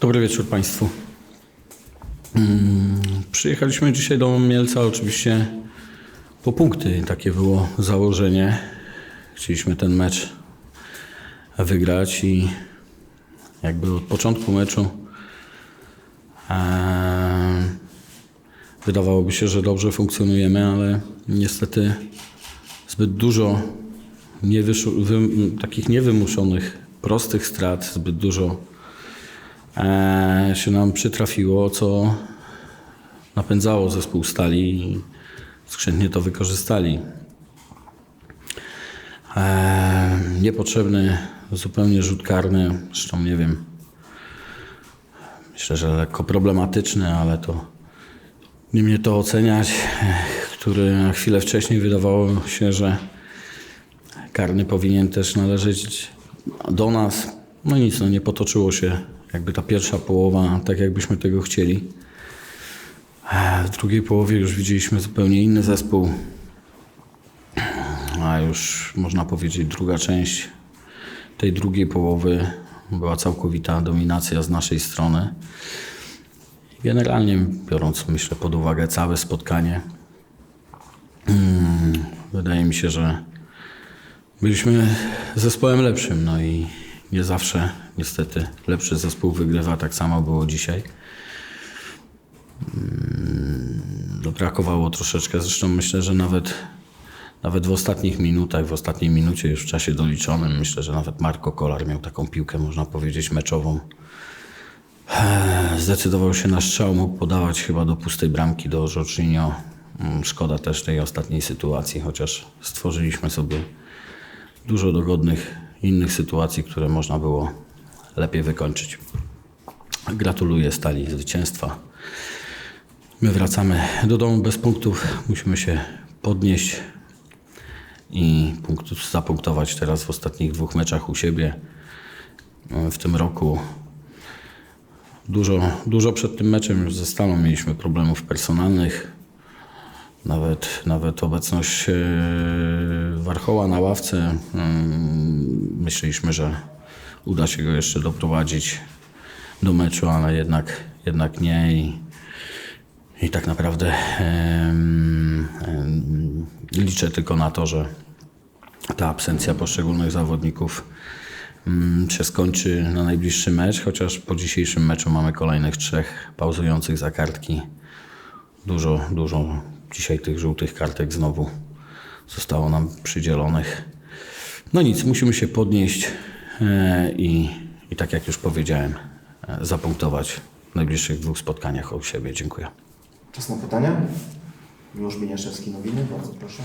Dobry wieczór Państwu. Mm, Przyjechaliśmy dzisiaj do Mielca oczywiście po punkty. Takie było założenie. Chcieliśmy ten mecz wygrać i jakby od początku meczu e, wydawałoby się, że dobrze funkcjonujemy, ale niestety zbyt dużo niewyszu- wy- takich niewymuszonych, prostych strat, zbyt dużo e, się nam przytrafiło, co napędzało zespół stali i skrzętnie to wykorzystali. E, niepotrzebny zupełnie rzut karny, zresztą nie wiem, myślę, że lekko problematyczny, ale to nie mnie to oceniać, który chwilę wcześniej wydawało się, że karny powinien też należeć do nas. No nic, no nie potoczyło się jakby ta pierwsza połowa tak, jakbyśmy tego chcieli. W drugiej połowie już widzieliśmy zupełnie inny zespół. A już można powiedzieć, druga część tej drugiej połowy była całkowita dominacja z naszej strony. Generalnie biorąc, myślę, pod uwagę całe spotkanie, mm, wydaje mi się, że byliśmy zespołem lepszym. No i nie zawsze, niestety, lepszy zespół wygrywa. Tak samo było dzisiaj. Mm, Brakowało troszeczkę, zresztą myślę, że nawet, nawet w ostatnich minutach, w ostatniej minucie już w czasie doliczonym, myślę, że nawet Marco Kolar miał taką piłkę, można powiedzieć, meczową. Eee, Zdecydował się na strzał, mógł podawać chyba do pustej bramki do Jorginho. Mm, Szkoda też tej ostatniej sytuacji, chociaż stworzyliśmy sobie dużo dogodnych innych sytuacji, które można było lepiej wykończyć. Gratuluję Stali zwycięstwa. My wracamy do domu bez punktów. Musimy się podnieść i punktów zapunktować teraz w ostatnich dwóch meczach u siebie e, w tym roku. Dużo, dużo przed tym meczem już ze Stalą mieliśmy problemów personalnych. Nawet, nawet obecność e, Warchoła na ławce. mm, Myśleliśmy, że uda się go jeszcze doprowadzić do meczu, ale jednak, jednak nie. I, i tak naprawdę liczę tylko na to, że ta absencja poszczególnych zawodników mm, się skończy na najbliższy mecz, chociaż po dzisiejszym meczu mamy kolejnych trzech pauzujących za kartki. Dużo, dużo dzisiaj tych żółtych kartek znowu zostało nam przydzielonych. No nic, musimy się podnieść e, i, i tak jak już powiedziałem, e, zapunktować w najbliższych dwóch spotkaniach u siebie. Dziękuję. Czas na pytania. Miłosz Biniaszewski, Nowiny, bardzo proszę.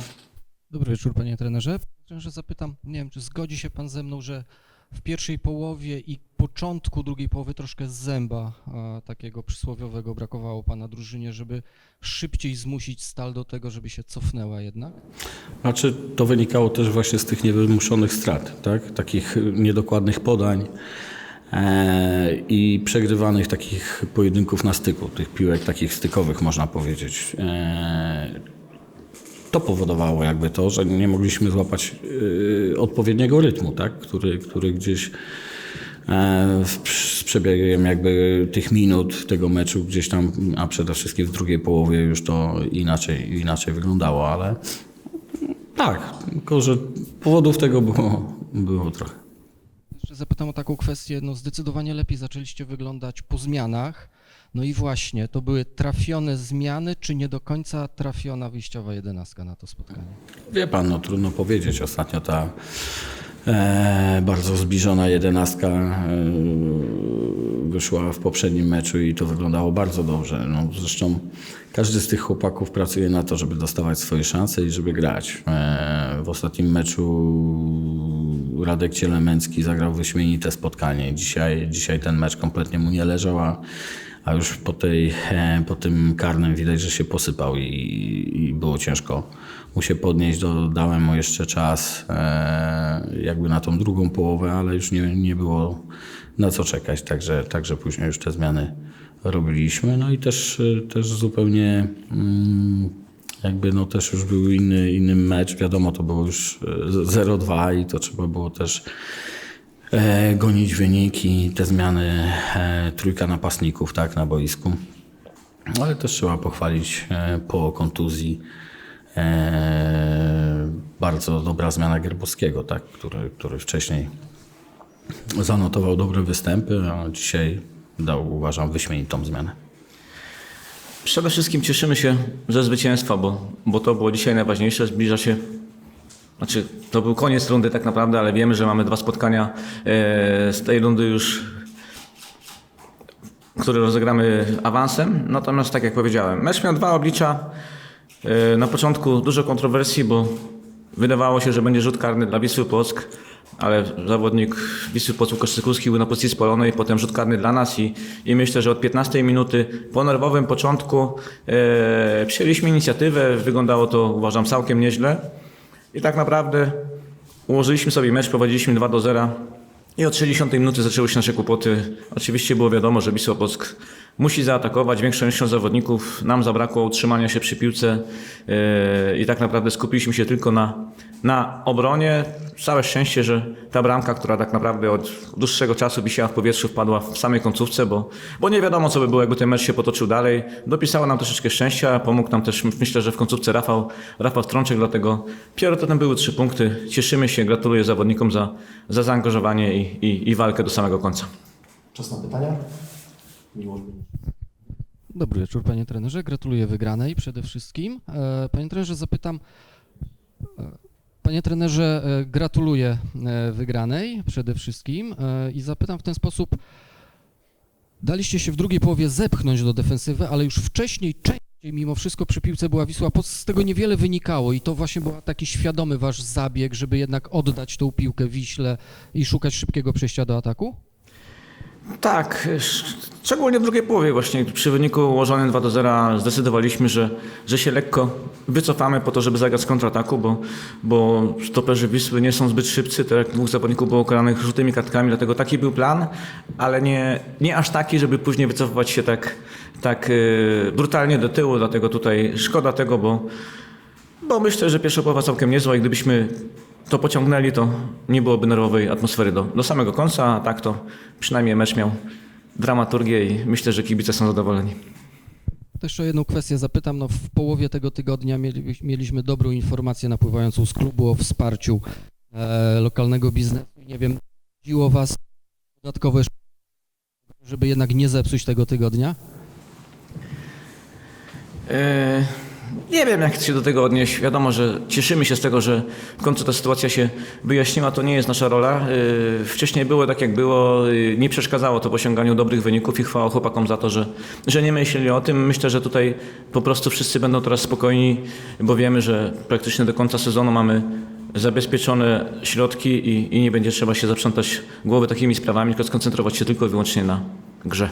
Dobry wieczór, panie trenerze. Panie trenerze, zapytam, nie wiem, czy zgodzi się pan ze mną, że w pierwszej połowie i początku drugiej połowy troszkę z zęba a, takiego przysłowiowego brakowało pana drużynie, żeby szybciej zmusić Stal do tego, żeby się cofnęła jednak? Znaczy, to wynikało też właśnie z tych niewymuszonych strat, tak? takich niedokładnych podań i przegrywanych takich pojedynków na styku, tych piłek takich stykowych można powiedzieć. E, to powodowało jakby to, że nie mogliśmy złapać e, odpowiedniego rytmu, tak? który, który gdzieś e, z przebiegiem jakby tych minut tego meczu gdzieś tam, a przede wszystkim w drugiej połowie już to inaczej, inaczej wyglądało, ale tak, tylko że powodów tego było, było trochę. Zapytam o taką kwestię, no zdecydowanie lepiej zaczęliście wyglądać po zmianach. No i właśnie, to były trafione zmiany, czy nie do końca trafiona wyjściowa jedenastka na to spotkanie? Wie pan, no trudno powiedzieć. Ostatnio ta e, bardzo zbliżona jedenastka e, wyszła w poprzednim meczu i to wyglądało bardzo dobrze. No, zresztą każdy z tych chłopaków pracuje na to, żeby dostawać swoje szanse i żeby grać. E, w ostatnim meczu Radek Cielemęcki zagrał wyśmienite spotkanie. Dzisiaj, dzisiaj ten mecz kompletnie mu nie leżał, a a już po, tej, e, po tym karnym widać, że się posypał i, i było ciężko mu się podnieść, do, dałem mu jeszcze czas e, jakby na tą drugą połowę, ale już nie, nie było na co czekać, także, także później już te zmiany robiliśmy. No i też, też zupełnie mm, jakby no też już był inny, inny mecz, wiadomo to było już e, 0-2 i to trzeba było też e, gonić wyniki, te zmiany e, trójka napastników tak, na boisku. Ale też trzeba pochwalić e, po kontuzji e, bardzo dobra zmiana Gerbowskiego, tak, który, który wcześniej zanotował dobre występy, a dzisiaj dał uważam wyśmienitą zmianę. Przede wszystkim cieszymy się ze zwycięstwa, bo, bo to było dzisiaj najważniejsze. Zbliża się, znaczy to był koniec rundy tak naprawdę, ale wiemy, że mamy dwa spotkania e, z tej rundy już, które rozegramy awansem. Natomiast tak jak powiedziałem, mecz miał dwa oblicza. E, na początku dużo kontrowersji, bo wydawało się, że będzie rzut karny dla Wisły Płock, ale zawodnik Wisły Płock Łukasz Sykulski był na pozycji spalonej, potem rzut karny dla nas i, i myślę, że od 15 minuty po nerwowym początku e, przyjęliśmy inicjatywę, wyglądało to uważam całkiem nieźle i tak naprawdę ułożyliśmy sobie mecz, prowadziliśmy 2 do 0 i od 60 minuty zaczęły się nasze kłopoty. Oczywiście było wiadomo, że Wisła Płock musi zaatakować większą ilością zawodników. Nam zabrakło utrzymania się przy piłce yy, i tak naprawdę skupiliśmy się tylko na, na obronie. Całe szczęście, że ta bramka, która tak naprawdę od dłuższego czasu wisiała w powietrzu, wpadła w samej końcówce, bo, bo nie wiadomo, co by było, jakby ten mecz się potoczył dalej. Dopisało nam troszeczkę szczęścia, pomógł nam też, myślę, że w końcówce Rafał, Rafał Strączek, dlatego priorytetem były trzy punkty. Cieszymy się, gratuluję zawodnikom za, za zaangażowanie i, i, i walkę do samego końca. Czas na pytania. Dobry wieczór, panie trenerze. Gratuluję wygranej przede wszystkim. E, Panie trenerze, zapytam. e, Panie trenerze, e, gratuluję wygranej przede wszystkim i zapytam w ten sposób. Daliście się w drugiej połowie zepchnąć do defensywy, ale już wcześniej częściej mimo wszystko przy piłce była Wisła. Z tego niewiele wynikało i to właśnie był taki świadomy wasz zabieg, żeby jednak oddać tą piłkę Wiśle i szukać szybkiego przejścia do ataku? Tak, sz- szczególnie w drugiej połowie właśnie przy wyniku ułożonym 2 do 0 zdecydowaliśmy, że, że się lekko wycofamy po to, żeby zagrać z kontrataku, bo, bo stoperzy Wisły nie są zbyt szybcy, tak dwóch zawodników było ukaranych żółtymi kartkami, dlatego taki był plan, ale nie, nie aż taki, żeby później wycofywać się tak, tak yy, brutalnie do tyłu, dlatego tutaj szkoda tego, bo, bo myślę, że pierwsza połowa całkiem niezła i gdybyśmy to pociągnęli, to nie byłoby nerwowej atmosfery do, do samego końca, a tak to przynajmniej mecz miał dramaturgię i myślę, że kibice są zadowoleni. To jeszcze o jedną kwestię zapytam. No, w połowie tego tygodnia mieli, mieliśmy dobrą informację napływającą z klubu o wsparciu e, lokalnego biznesu. Nie wiem, dziło Was dodatkowo jeszcze, żeby jednak nie zepsuć tego tygodnia? E, Nie wiem, jak się do tego odnieść. Wiadomo, że cieszymy się z tego, że w końcu ta sytuacja się wyjaśniła. To nie jest nasza rola. E, Wcześniej było tak, jak było. E, Nie przeszkadzało to w osiąganiu dobrych wyników i chwała chłopakom za to, że, że nie myśleli o tym. Myślę, że tutaj po prostu wszyscy będą teraz spokojni, bo wiemy, że praktycznie do końca sezonu mamy zabezpieczone środki i, i nie będzie trzeba się zaprzątać głowy takimi sprawami, tylko skoncentrować się tylko i wyłącznie na grze.